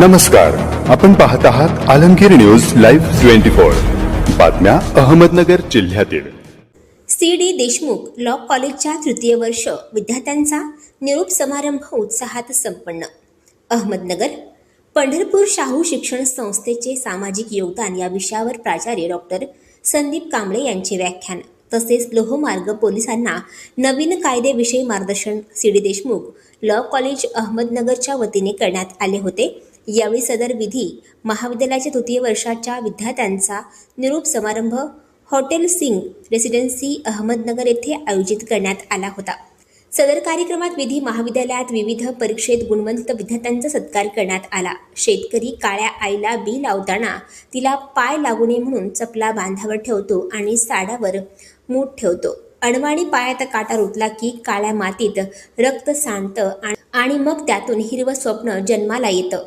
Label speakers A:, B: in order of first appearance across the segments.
A: नमस्कार. आपण पाहत आहात Alamgir news live twenty four. बातम्या अहमदनगर जिल्ह्यातील.
B: सी डी देशमुख लॉ कॉलेजच्या तृतीय वर्ष विद्यार्थ्यांचा निरोप समारंभ उत्साहात संपन्न. अहमदनगर पंढरपूर शाहू शिक्षण संस्थेचे सामाजिक योगदान या विषयावर प्राचार्य डॉक्टर संदीप कांबळे यांचे व्याख्यान तसेच लोहमार्ग पोलिसांना नवीन कायदेविषयी मार्गदर्शन C D Deshmukh law college अहमदनगरच्या वतीने करण्यात आले होते. यावेळी सदर विधी महाविद्यालयाच्या तृतीय वर्षाच्या विद्यार्थ्यांचा निरूप समारंभ हॉटेल सिंग रेसिडेन्सी अहमदनगर येथे आयोजित करण्यात आला होता. सदर कार्यक्रमात विधी महाविद्यालयात विविध परीक्षेत गुणवंत विद्यार्थ्यांचा सत्कार करण्यात आला. शेतकरी काळ्या आईला बी लावताना तिला पाय लागू नये म्हणून चपला बांधावर ठेवतो आणि साडावर मूठ ठेवतो. अणवाणी पायात काटा रुतला की काळ्या मातीत रक्त सांडतं आणि- आणि मग त्यातून हिरवं स्वप्न जन्माला येतं.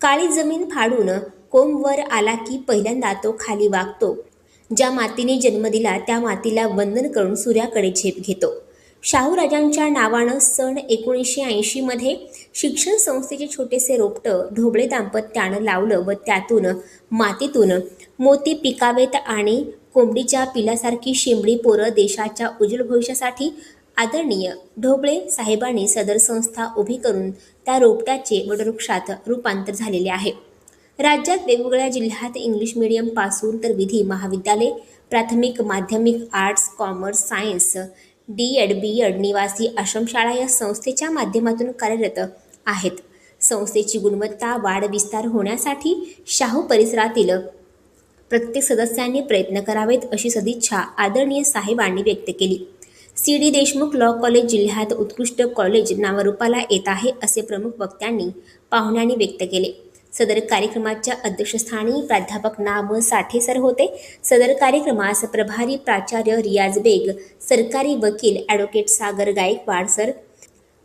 B: काळी जमीन फाडून कोंबवर आला की पहिल्यांदा तो खाली वागतो. ज्या मातीने जन्म दिला त्या मातीला वंदन करून सूर्याकडे झेप घेतो. शाहू राजांच्या नावानं सण एकोणीसशे ऐंशीमध्ये शिक्षण संस्थेचे छोटेसे रोपटं ढोबळे दाम्पत्यानं लावलं व त्यातून मातीतून मोती पिकावेत आणि कोंबडीच्या पिलासारखी शेंबडी पोरं देशाच्या उज्ज्वल भविष्यासाठी आदरणीय ढोबळे साहेबांनी सदर संस्था उभी करून त्या रोपट्याचे वटवृक्षात रूपांतर झालेले आहे. राज्यात वेगवेगळ्या जिल्ह्यात इंग्लिश मीडियमपासून तर विधी महाविद्यालय प्राथमिक माध्यमिक arts commerce science D Ed B Ed निवासी आश्रमशाळा या संस्थेच्या माध्यमातून कार्यरत आहेत. संस्थेची गुणवत्ता वाढ विस्तार होण्यासाठी शाहू परिसरातील प्रत्येक सदस्यांनी प्रयत्न करावेत अशी सदिच्छा आदरणीय साहेबांनी व्यक्त केली. C. D. Deshmukh law college जिल्ह्यात उत्कृष्ट कॉलेज नावारूपाला येत आहे असे प्रमुख वक्त्यांनी पाहुण्यांनी व्यक्त केले. सदर कार्यक्रमाच्या अध्यक्षस्थानी प्राध्यापक नाम साठे सर होते. सदर कार्यक्रमास प्रभारी प्राचार्य रियाज बेग सरकारी वकील ॲडव्होकेट सागर गायकवाड सर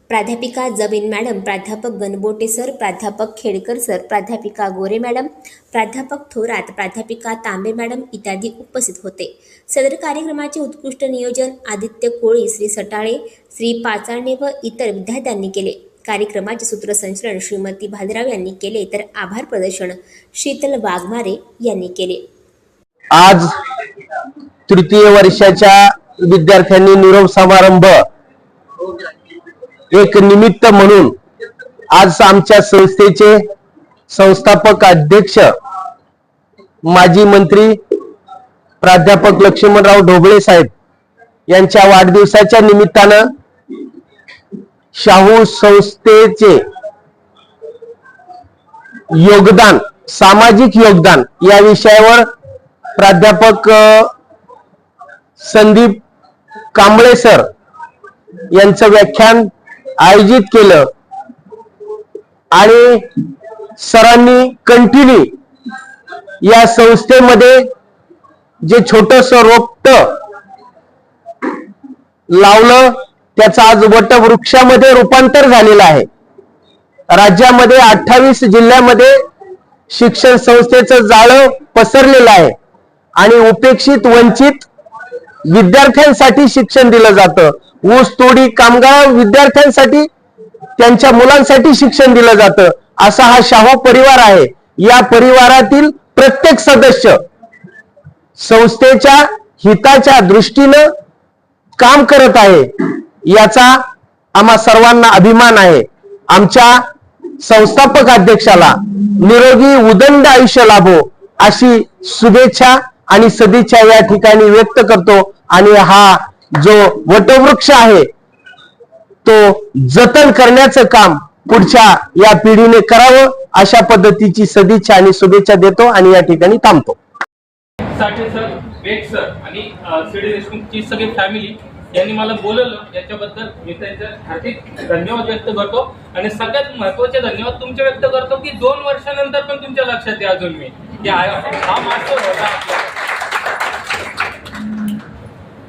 B: प्राध्यापिका जमीन मॅडम प्राध्यापक गणबोटे सर प्राध्यापक खेडकर सर प्राध्यापिका गोरे मॅडम प्राध्यापक थोरात प्राध्यापिका तांबे मॅडम इत्यादी उपस्थित होते. सदर कार्यक्रमाचे उत्कृष्ट नियोजन आदित्य कोळी श्री सटाळे श्री पाचाळणे व इतर विद्यार्थ्यांनी केले. कार्यक्रमाचे सूत्रसंचलन श्रीमती भालराव यांनी केले तर आभार प्रदर्शन शीतल वाघमारे यांनी केले.
C: आज तृतीय वर्षाच्या विद्यार्थ्यांनी निरोप समारंभ एक निमित्त म्हणून आज आमच्या संस्थेचे संस्थापक अध्यक्ष माजी मंत्री प्राध्यापक लक्ष्मणराव ढोबळे साहेब यांच्या वाढदिवसाच्या निमित्तानं शाहू संस्थेचे योगदान सामाजिक योगदान या विषयावर प्राध्यापक संदीप कांबळे सर यांचं व्याख्यान आयोजित केलं. आणि सरांनी कंटिन्यू या संस्थेमध्ये जे छोटस रोपट लावलं त्याचं आज वट वृक्षामध्ये रूपांतर झालेलं आहे. राज्यामध्ये अठ्ठावीस जिल्ह्यामध्ये शिक्षण संस्थेचं जाळं पसरलेलं आहे. आणि उपेक्षित वंचित विद्यार्थ्यांसाठी शिक्षण दिलं जातं. ऊस तोडी कामगार विद्यार्थ्यांसाठी त्यांच्या मुलांसाठी शिक्षण दिलं जातं. असा हा शाहू परिवार आहे. या परिवारातील प्रत्येक सदस्य संस्थेच्या हिताच्या दृष्टीनं काम करत आहे. याचा आम्हा सर्वांना अभिमान आहे. आमच्या संस्थापक अध्यक्षाला निरोगी उदंड आयुष्य लाभो अशी शुभेच्छा आणि सदिच्छा या ठिकाणी व्यक्त करतो. आणि हा जो वटवृक्ष आहे तो जतन करण्याचं काम पुढच्या या पिढीने करावं अशा पद्धतीची सदिच्छा आणि शुभेच्छा देतो आणि या ठिकाणी थांबतो.
D: साठे सर बेग सर आणि सीडी देशमुखची सगळी फॅमिली यांनी मला बोलवलं. याच्याबद्दल मी त्यांचा हार्दिक धन्यवाद व्यक्त करतो. आणि सगळ्यात महत्त्वाचे धन्यवाद तुमचे व्यक्त करतो की दोन वर्षानंतर पण तुमच्या लक्षात आहे अजून मी. की हा मास्टर होता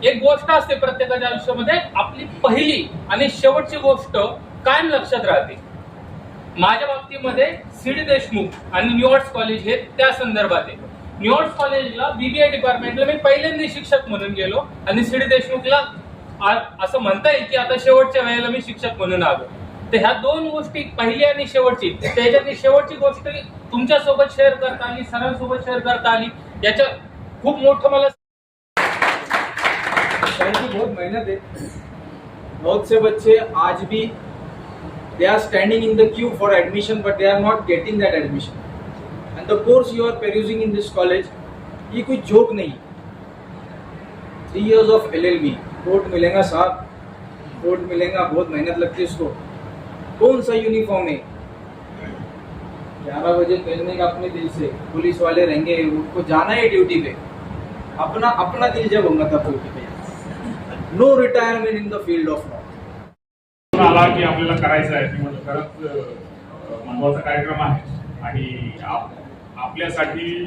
D: एक गोष्ट असते प्रत्येकाच्या आयुष्यामध्ये आपली पहिली आणि शेवटची गोष्ट कायम लक्षात राहते. माझ्या बाबतीमध्ये सीडी देशमुख आणि न्यूआर्ट्स कॉलेज हे त्या संदर्भात आहे. न्यूआर्ट्स कॉलेजला बीबीआय डिपार्टमेंटला मी पहिल्यांदा शिक्षक म्हणून गेलो आणि सीडी देशमुखला असं म्हणता येईल की आता शेवटच्या वेळेला मी शिक्षक म्हणून आलो. तर ह्या दोन गोष्टी पहिली आणि शेवटची त्याच्यातली शेवटची गोष्ट तुमच्यासोबत शेअर करता आली सरांसोबत शेअर करता आली याच्या खूप मोठं मला
E: की बहुत मेहनत है। बहुत से बच्चे आज भी they are standing in the queue for admission but they are not getting that admission and the course you are perusing in this college ये कोई जोक नहीं। Three years of L L B court मिलेगा साहब। Court मिलेगा, बहुत मेहनत लगती है उसको कौन सा यूनिफॉर्म है? ग्यारह बजे पहनने का अपने दिल से। पुलिस वाले रहेंगे, उनको जाना है ड्यूटी पे। अपना अपना दिल जब होगा तब duty pay. No retirement in the field of law
F: आला की आपल्याला करायचं आहे. की म्हणजे खरंच महत्त्वाचा कार्यक्रम आहे. आणि आपल्यासाठी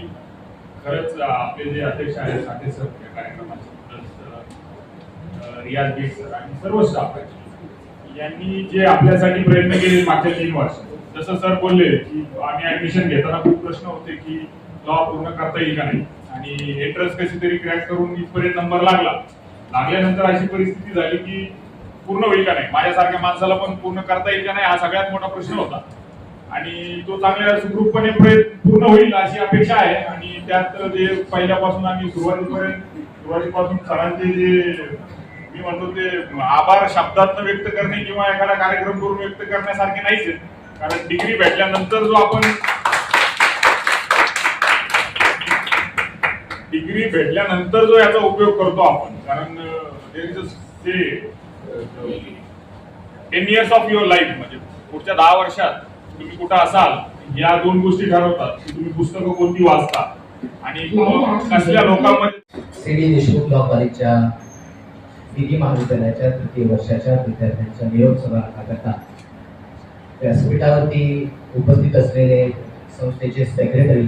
F: खरंच आपले जे अध्यक्ष आहेत साठे सर या कार्यक्रमाचे प्लस रियाज बीट सर आणि सर्व स्टाफ यांनी जे आपल्यासाठी प्रयत्न केले मागच्या तीन वर्ष. जसं सर बोलले की आम्ही ऍडमिशन घेताना खूप प्रश्न होते की लॉ पूर्ण करता येईल का नाही. आणि एंट्रन्स कशी तरी क्रॅक करून इथपर्यंत नंबर लागला. लागल्यानंतर अशी परिस्थिती झाली की पूर्ण होईल का नाही? माझ्यासारख्या माणसाला पण पूर्ण करता येईल का नाही? हा सगळ्यात मोठा प्रश्न होता. आणि तो चांगल्या सुखरूपपणे प्रयत्न पूर्ण होईल अशी अपेक्षा आहे. आणि त्यात जे पहिल्यापासून आम्ही सुरुवातीपर्यंत सुरुवातीपासून सरांचे जे मी म्हणतो ते आभार शब्दात व्यक्त करणे किंवा एखादा कार्यक्रम करून व्यक्त करण्यासारखे नाहीच आहेत. कारण डिग्री भेटल्यानंतर जो आपण डिग्री भेटल्यानंतर जो याचा उपयोग करतो आपण कारण ते ten years of your life म्हणजे पुढच्या दहा वर्षात तुम्ही कुठं असाल या दोन गोष्टी ठरवतात की तुम्ही पुस्तकं कोणती वाचता. आणि कसल्या लोकांमध्ये
G: सी डी देशमुख लॉ कॉलेजच्या महाविद्यालयाच्या तृतीय वर्षाच्या विद्यार्थ्यांच्या निरोप समारंभाकरता व्यासपीठावरती उपस्थित असलेले संस्थेचे सेक्रेटरी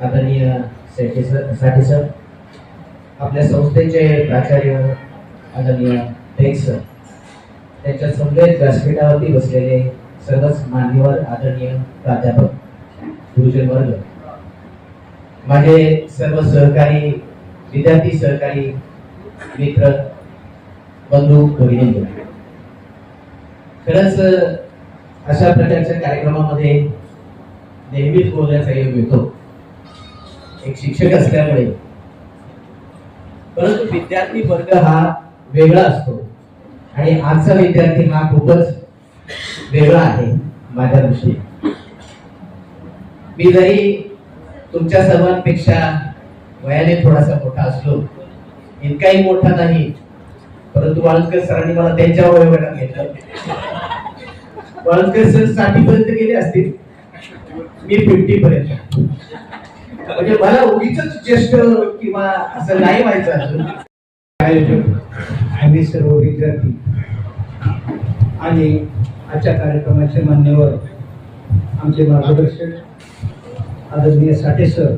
G: आदरणीय साठी सर आपल्या संस्थेचे प्राचार्य आदरणीय बेग सर त्यांच्या समवेत व्यासपीठावरती बसलेले सर्वच मान्यवर आदरणीय प्राध्यापक गुरुजन वर्ग माझे सर्व सहकारी विद्यार्थी सहकारी मित्र बंधू भगिनी खरंच अशा प्रकारच्या कार्यक्रमामध्ये नेहमीच बोलण्याचा योग येतो एक शिक्षक असल्यामुळे. परंतु विद्यार्थी वर्ग हा वेगळा असतो. आणि आजचा विद्यार्थी हा खूपच वेगळा आहे माझ्या दृष्टीने. मी जरी तुमच्या सर्वांपेक्षा वयाने थोडासा मोठा असलो इतकाही मोठा नाही परंतु वाळंजकर सरांनी मला त्यांच्या वयोगटात घेतलं. वाळंजकर सरसाठी पर्यंत गेले असतील. मी फिफ्टी पर्यंत. म्हणजे मला उगीच ज्येष्ठ किंवा असं नाही व्हायचं अजून.
H: आयोजक आम्ही सर्व विद्यार्थी आणि आजच्या कार्यक्रमाचे मान्यवर आमचे मार्गदर्शक आदरणीय साठे सर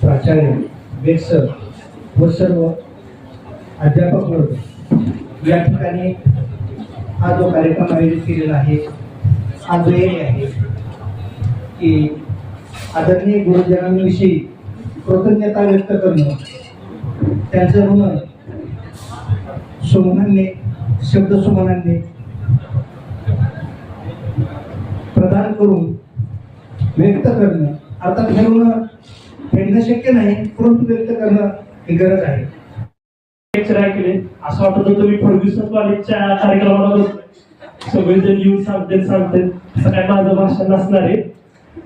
H: प्राचार्य बेग सर व सर्व अध्यापक वर्ग या ठिकाणी हा जो कार्यक्रम आयोजित केलेला आहे हा दुहेरी आहे की आदरणीय गुरुजनांविषयी कृतज्ञता व्यक्त करणं त्यांचं ऋण सुमनांनी शब्द सुमनांनी प्रदान करून व्यक्त करणं. अर्थात हे ऋण फेडणं शक्य नाही परंतु व्यक्त करणं ही गरज आहे.
I: लेक्चर असं वाटत होतं मी फर्ग्युसन कॉलेजच्या कार्यक्रमाला सगळेजण येऊन सांगते सांगते असं काय माझं भाषण नसणार आहे.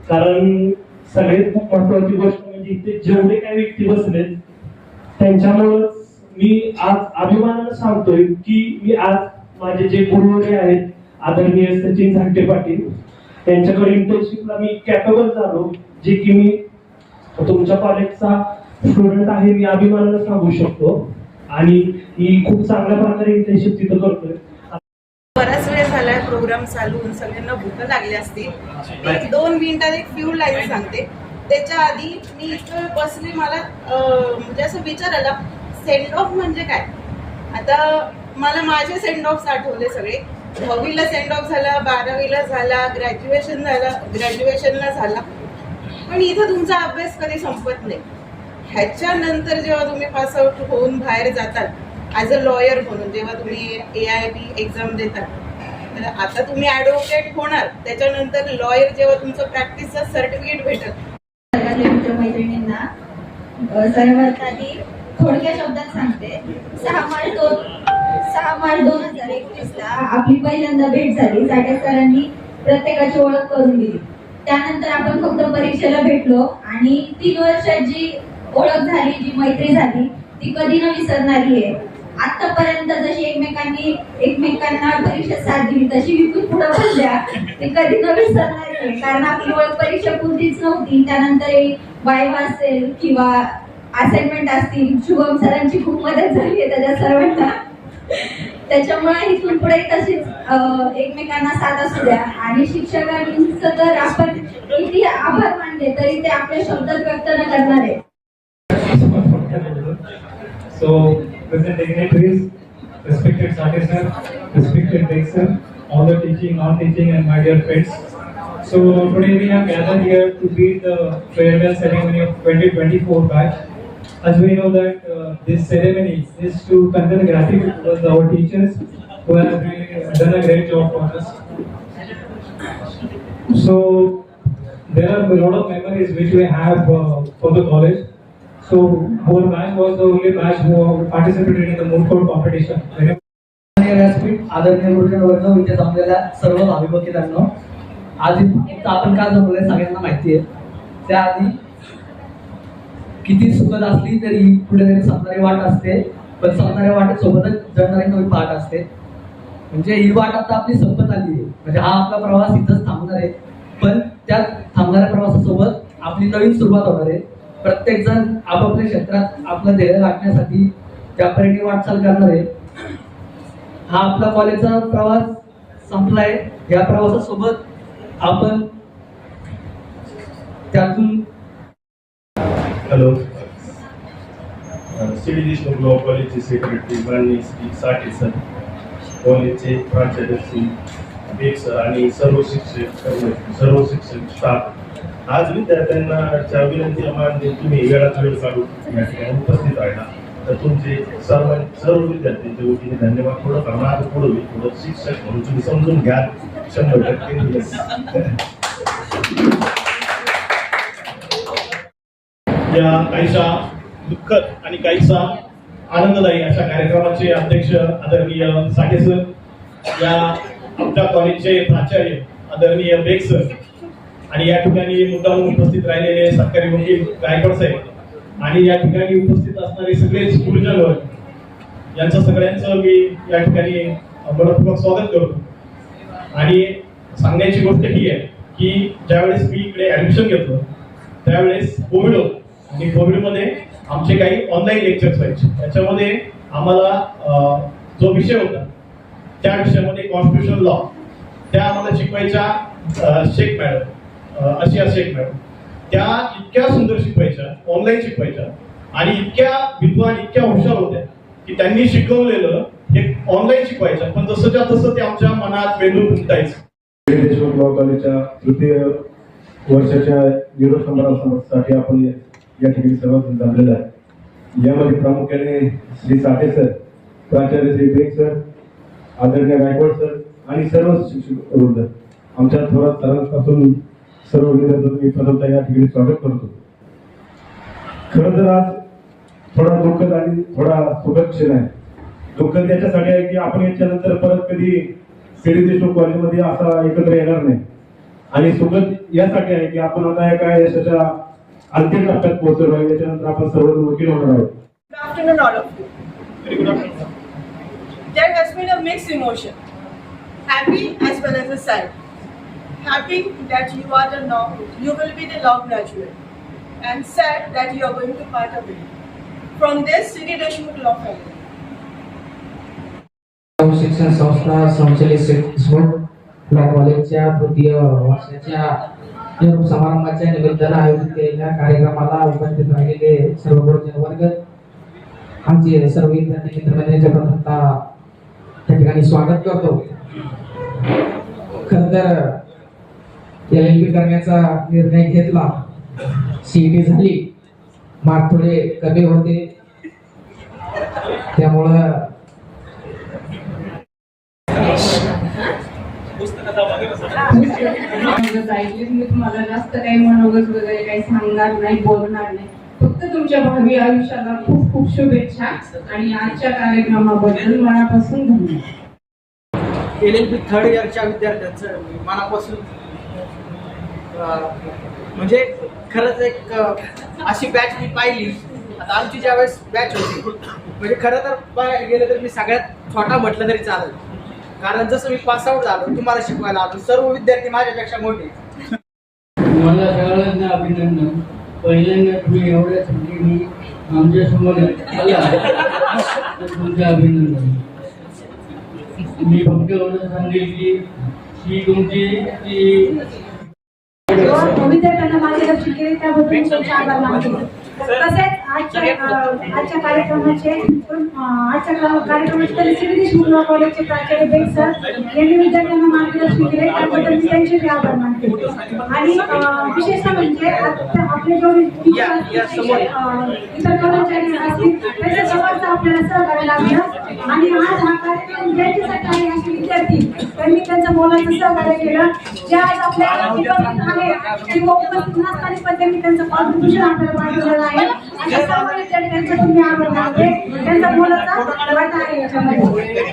I: कारण सगळ्यात खूप महत्वाची गोष्ट म्हणजे इथे जेवढे काही व्यक्ती बसलेत त्यांच्यामुळं मी आज अभिमानानं सांगतोय की मी आज माझे जे गुरुवरे आहेत आदरणीय सचिन झांटे पाटील त्यांच्याकडे इंटर्नशिपला मी कॅपेबल झालो जे की मी तुमच्या कॉलेजचा स्टुडंट आहे मी अभिमानानं सांगू शकतो. आणि ही खूप चांगल्या प्रकारे इंटर्नशिप तिथं करतोय.
J: प्रोग्राम चालू होऊन सगळ्यांना भूक लागली असतील एक दोन मिनिटात एक फ्यू लाईन सांगते. त्याच्या आधी मी इथं बसले मला म्हणजे असं विचार आला सेंड ऑफ म्हणजे काय? आता मला माझे सेंड ऑफ आठवले सगळे. दहावीला सेंड ऑफ झाला बारावीला झाला ग्रॅज्युएशन झाला ग्रॅज्युएशनला झाला. पण इथं तुमचा अभ्यास कधी संपत नाही. ह्याच्यानंतर जेव्हा तुम्ही पास आउट होऊन बाहेर जातात ॲज अ लॉयर म्हणून जेव्हा तुम्ही ए आय बी एक्झाम देतात
K: म्हणजे आता तुम्ही ॲडव्होकेट होणार त्याच्यानंतर लॉयर जेव्हा तुमचं प्रॅक्टिसचं सर्टिफिकेट भेटत
L: वर्गातल्या मित्रमैत्रिणींना सर्वात आधी थोडक्या शब्दात सांगते. सहा मार्च दोन सहा मार्च दोन हजार एकवीसला आपली पहिल्यांदा भेट झाली. साठे सरांनी प्रत्येकाची ओळख करून दिली. त्यानंतर आपण फक्त परीक्षेला भेटलो आणि तीन वर्षात जी ओळख झाली जी मैत्री झाली ती कधी न विसरणारी आहे. आतापर्यंत जशी एकमेकांनी एकमेकांना परीक्षा साथ दिली तशी विकून पुढे बसल्या ते कधी न विसरणार कारण आपली ओळख परीक्षा पुरतीच नव्हती. त्यानंतर वायवा असेल किंवा असाइनमेंट असतील. शुभम सरांची खूप मदत झाली आहे त्याच्या सर्वांना. त्याच्यामुळे इथून पुढे तशीच एकमेकांना साथ असू द्या. आणि शिक्षकांचं तर आपण किती आभार मानले तरी ते आपल्या शब्दात व्यक्त न करणार. आहे
M: present dignitaries, respected sir, respected sir, all the teaching, non-teaching and my dear friends. So today we have gathered here to be the farewell ceremony of 2024 batch. As we know that uh, this ceremony is to convey gratitude towards our teachers who have really done a great job for us. So there are a lot of memories which we have uh, for the college. So whole batch was the only batch who participated in the moot court competition.
N: व्यासपीठ आदरणीय इथे जमलेल्या सर्व आपण का जमलोय सगळ्यांना माहिती आहे. त्याआधी किती सुखद असली तरी कुठेतरी संपणारी वाट असते पण संपणाऱ्या वाटेसोबतच जगणारी नवी पाठ असते. म्हणजे ही वाट आता आपली संपत आली आहे. म्हणजे हा आपला प्रवास इथंच थांबणार आहे. पण त्या थांबणाऱ्या प्रवासासोबत आपली नवीन सुरुवात होणार आहे. प्रत्येक जण आपापल्या क्षेत्रात आपलं ध्येय राखण्यासाठी त्या परीने वाटचाल करणार आहे. हा आपला कॉलेजचा प्रवास संपलाय. या प्रवासासोबत आपण त्यातून
O: hello. C D Deshmukh law कॉलेजचे सेक्रेटरी माननीय श्री साठे सर कॉलेजचे प्राचार्य श्री बेग सर आणि सर्व शिक्षक सर्व शिक्षक स्टाफ आज विद्यार्थ्यांना विनंती मानते तुम्ही वेळात वेळ काढून या ठिकाणी उपस्थित राहिला. तर तुमचे सर्व सर्व विद्यार्थ्यांच्या वतीने धन्यवाद. थोडं करणार पुढे पुढं थोडं शिक्षक म्हणून तुम्ही समजून घ्या शंभर टक्के. या काहीशा दुःखद आणि काहीसा आनंददायी अशा कार्यक्रमाचे अध्यक्ष आदरणीय साठे सर या आमच्या कॉलेजचे प्राचार्य आदरणीय बेग सर आणि या ठिकाणी मुद्दाम उपस्थित राहिलेले सरकारी वकील गायकवाड साहेब आणि या ठिकाणी उपस्थित असणारे सगळे गुरुजन वर्ग यांचं सगळ्यांचं मी या ठिकाणी मनपूर्वक स्वागत करतो आणि सांगण्याची गोष्ट ही आहे की ज्यावेळेस मी इकडे ऍडमिशन घेतलं त्यावेळेस कोविड होतं. आणि कोविडमध्ये आमचे काही ऑनलाईन लेक्चर्स व्हायचे. त्याच्यामध्ये आम्हाला जो विषय होता त्या विषयामध्ये कॉन्स्टिट्युशन लॉ त्या आम्हाला शिकवायच्या शेख मॅडम. अशी अशी एक मॅडम त्या इतक्या सुंदर शिकवायच्या ऑनलाईन शिकवायच्या आणि इतक्या विद्वान इतक्या हुशार होत्या की त्यांनी शिकवलेलं हे ऑनलाईन शिकवायच्या पण जसंच्या तसं ते आमच्या मनात मेंदू गुंतायचं
P: देशमुख लॉ कॉलेजच्या तृतीय वर्षाच्या निरोध समारंभासाठी आपण या ठिकाणी सर्वजण झालेला आहे. यामध्ये प्रामुख्याने श्री साठे सर प्राचार्य श्री बेग सर आदरणीय गायकवाड सर आणि सर्व शिक्षक वृद्ध आमच्या थोरात सरांपासून सर्व विद्यार्थ्यांचं मी प्रथमतः या ठिकाणी स्वागत करतो. खरं तर आज थोडा दुःखद आणि थोडा सुखद क्षण आहे. दुःखद याच्यासाठी आहे की आपण याच्यानंतर परत कधी सिडी देशमुख कॉलेजमध्ये असा एकत्र येणार नाही. आणि सुखद यासाठी आहे की आपण आता एका यशाच्या अंतिम टप्प्यात पोहोचलो आहे. याच्यानंतर आपण सर्वजण वकील होणार आहोत.
K: Good afternoon, all of you. There has been a mixed emotion, happy as well as a sad. Happy that you are the law, you will be the law graduate, and sad that you are going to part away from this Sri Deshmukh Law Family.
Q: शिक्षण संस्था संचलित Deshmukh law कॉलेजच्या तृतीय वर्षाच्या समारंभाच्या निमित्तानं आयोजित केलेल्या कार्यक्रमाला उपस्थित राहिलेले सर्व गुरुजन वर्ग आमचे सर्व विद्यार्थी मित्रमंडळींचे प्रथमतः त्या ठिकाणी स्वागत करतो खर तर एल एल बी करण्याचा निर्णय घेतला. सीईटी झाली. मार्क थोडे कमी होते. त्यामुळं
R: मी तुम्हाला. जास्त काही मनोगत वगैरे काही सांगणार नाही बोलणार नाही. फक्त तुमच्या भावी आयुष्याला खूप खूप शुभेच्छा आणि आजच्या कार्यक्रमाबद्दल मनापासून धन्यवाद.
J: एल एल बी थर्ड इयरच्या विद्यार्थ्यांचं मनापासून म्हणजे खरंच एक अशी बॅच मी पाहिली. आता आमची ज्यावेळेस बॅच होती म्हणजे खरं तर पाहायला गेलं तर मी सगळ्यात छोटा म्हटलं तरी चालेल. कारण जसं मी पास आऊट झालो तुम्हाला शिकवायला आलो सर्व विद्यार्थी माझ्यापेक्षा मोठे.
S: मला सगळ्यांना अभिनंदन. पहिल्यांदा तुम्ही एवढ्या संख्येने आमच्यासमोर तुमचं अभिनंदन. मी फक्त एवढं सांगेल की ही तुमची जी
R: विद्यार्थ्यांना मार्गदर्शन केले त्याबद्दल तसेच आजच्या आजच्या कार्यक्रमाचे आजच्या का- कार्यक्रमाचे तरी देशमुख कॉलेजचे प्राचार्य बेग सर यांनी विद्यार्थ्यांना मार्गदर्शन केले त्याबद्दल मी त्यांचे बी आभार मानते. आणि विशेषतः म्हणजे आपले अं, इतर कर्मचारी असतील त्यांच्या सर्वांचा आपल्याला सहकार्य लाभलं आणि आज हा कार्यक्रम ज्यांच्यासाठी आहे असे विद्यार्थी त्यांनी त्यांचं मोलाचं सहकार्य केलं. जे आज आपल्या उपस्थित आहे किंवा उपस्थित नसताना पण त्यांनी त्यांचं कॉन्ट्रीब्युशन आपल्याला पाठवलेलं आहे. अशा सर्व त्यांचा वाटा आहे याच्यामध्ये.